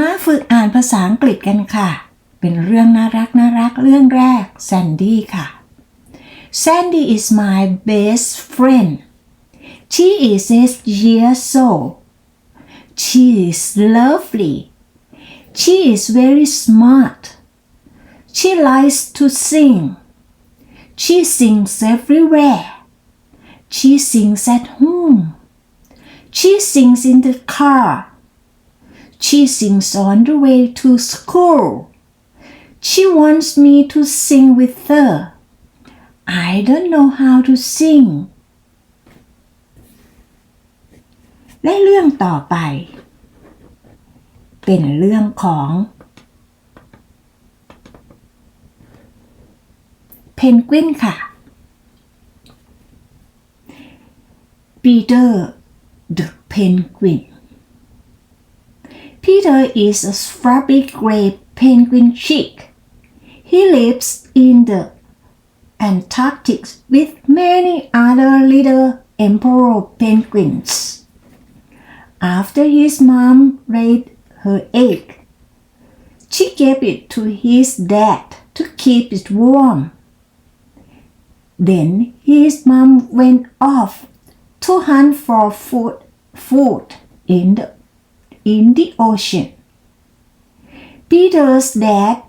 มาฝึกอ่านภาษาอังกฤษกันค่ะ เป็นเรื่องน่ารักน่ารักเรื่องแรกแซนดี้ค่ะ Sandy is my best friend she is eight years old she is lovely she is very smart she likes to sing she sings everywhere she sings at home she sings in the car she sings on the way to school. She wants me to sing with her. I don't know how to sing. และเรื่องต่อไป เป็นเรื่องของ เพนกวินค่ะ Peter the Penguin Peter is a scrappy gray penguin chick. He lives in the Antarctic with many other little emperor penguins. After his mom laid her egg, she gave it to his dad to keep it warm. Then his mom went off to hunt for food, food in the in the ocean. Peter's dad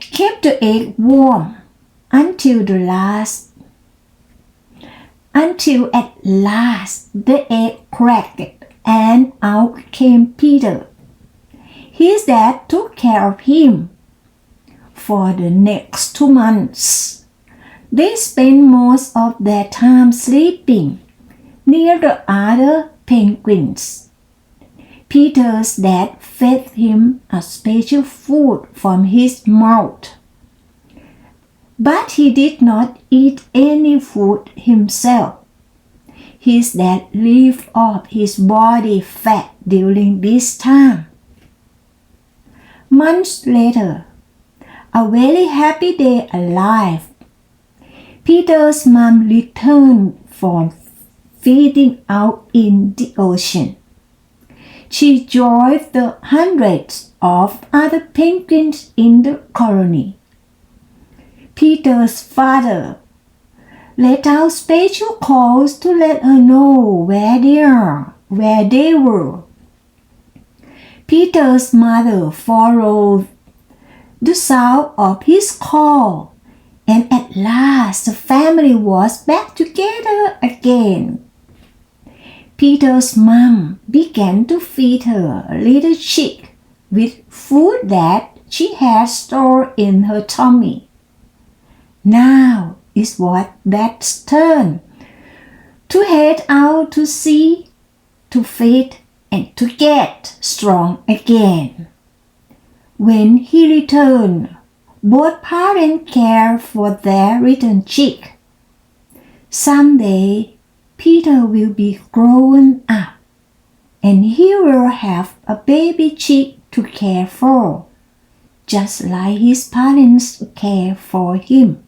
kept the egg warm until the last until at last the egg cracked and out came Peter. His dad took care of him for the next two months. They spent most of their time sleeping near the other penguins. Peter's dad fed him a special food from his mouth. But he did not eat any food himself. His dad lived off his body fat during this time. Months later, a very happy day alive, Peter's mom returned from feeding out in the ocean. She joined the hundreds of other penguins in the colony. Peter's father let out special calls to let her know where they are, where they were. Peter's mother followed the sound of his call, and at last the family was back together again. Peter's mom began to feed her little chick with food that she had stored in her tummy. Now is what that's turn to head out to sea, to feed and to get strong again. When he returned, both parents care for their little chick. Someday, Peter will be grown up and he will have a baby chick to care for, just like his parents care for him.